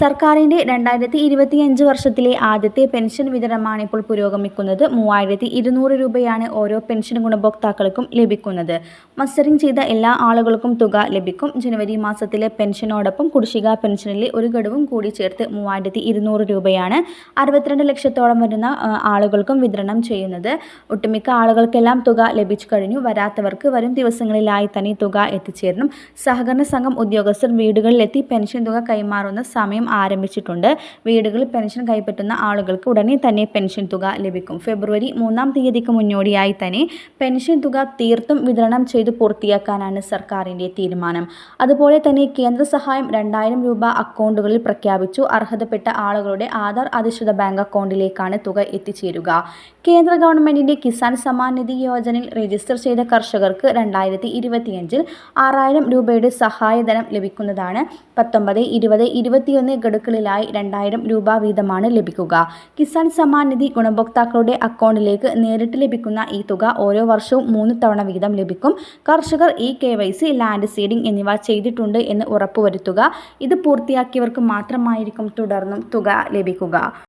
സർക്കാരിന്റെ രണ്ടായിരത്തി ഇരുപത്തിയഞ്ച് വർഷത്തിലെ ആദ്യത്തെ പെൻഷൻ വിതരണമാണ് ഇപ്പോൾ പുരോഗമിക്കുന്നത്. മൂവായിരത്തി ഇരുന്നൂറ് രൂപയാണ് ഓരോ പെൻഷൻ ഗുണഭോക്താക്കൾക്കും ലഭിക്കുന്നത്. മസ്റ്ററിംഗ് ചെയ്ത എല്ലാ ആളുകൾക്കും തുക ലഭിക്കും. ജനുവരി മാസത്തിലെ പെൻഷനോടൊപ്പം കുടിശ്ശിക പെൻഷനിലെ ഒരു ഘടവും കൂടി ചേർത്ത് മൂവായിരത്തി ഇരുന്നൂറ് രൂപയാണ് അറുപത്തിരണ്ട് ലക്ഷത്തോളം വരുന്ന ആളുകൾക്കും വിതരണം ചെയ്യുന്നത്. ഒട്ടുമിക്ക ആളുകൾക്കെല്ലാം തുക ലഭിച്ചു കഴിഞ്ഞു. വരാത്തവർക്ക് വരും ദിവസങ്ങളിലായി തന്നെ തുക എത്തിച്ചേരണം. സഹകരണ സംഘം ഉദ്യോഗസ്ഥർ വീടുകളിലെത്തി പെൻഷൻ തുക കൈമാറുന്ന സമയം ആരംഭിച്ചിട്ടുണ്ട്. വീടുകളിൽ പെൻഷൻ കൈപ്പറ്റുന്ന ആളുകൾക്ക് ഉടനെ തന്നെ പെൻഷൻ തുക ലഭിക്കും. ഫെബ്രുവരി മൂന്നാം തീയതിക്ക് മുന്നോടിയായി തന്നെ പെൻഷൻ തുക തീർത്തും വിതരണം ചെയ്ത് പൂർത്തിയാക്കാനാണ് സർക്കാരിന്റെ തീരുമാനം. അതുപോലെ തന്നെ കേന്ദ്ര സഹായം രണ്ടായിരം രൂപ അക്കൗണ്ടുകളിൽ പ്രഖ്യാപിച്ചു. അർഹതപ്പെട്ട ആളുകളുടെ ആധാർ അധിഷ്ഠിത ബാങ്ക് അക്കൗണ്ടിലേക്കാണ് തുക എത്തിച്ചേരുക. കേന്ദ്ര ഗവൺമെന്റിന്റെ കിസാൻ സമ്മാൻ നിധി യോജനയിൽ രജിസ്റ്റർ ചെയ്ത കർഷകർക്ക് രണ്ടായിരത്തി ഇരുപത്തിയഞ്ചിൽ ആറായിരം രൂപയുടെ സഹായധനം ലഭിക്കുന്നതാണ്. പത്തൊമ്പത് ഇരുപത് ഇരുപത്തിയൊന്ന് ഗഡുക്കളിലായി രണ്ടായിരം രൂപ വീതമാണ് ലഭിക്കുക. കിസാൻ സമ്മാൻ നിധി ഗുണഭോക്താക്കളുടെ അക്കൗണ്ടിലേക്ക് നേരിട്ട് ലഭിക്കുന്ന ഈ തുക ഓരോ വർഷവും മൂന്ന് തവണ വീതം ലഭിക്കും. കർഷകർ E K Y C land seeding എന്നിവ ചെയ്തിട്ടുണ്ട് എന്ന് ഉറപ്പുവരുത്തുക. ഇത് പൂർത്തിയാക്കിയവർക്ക് മാത്രമായിരിക്കും തുടർന്നും തുക ലഭിക്കുക.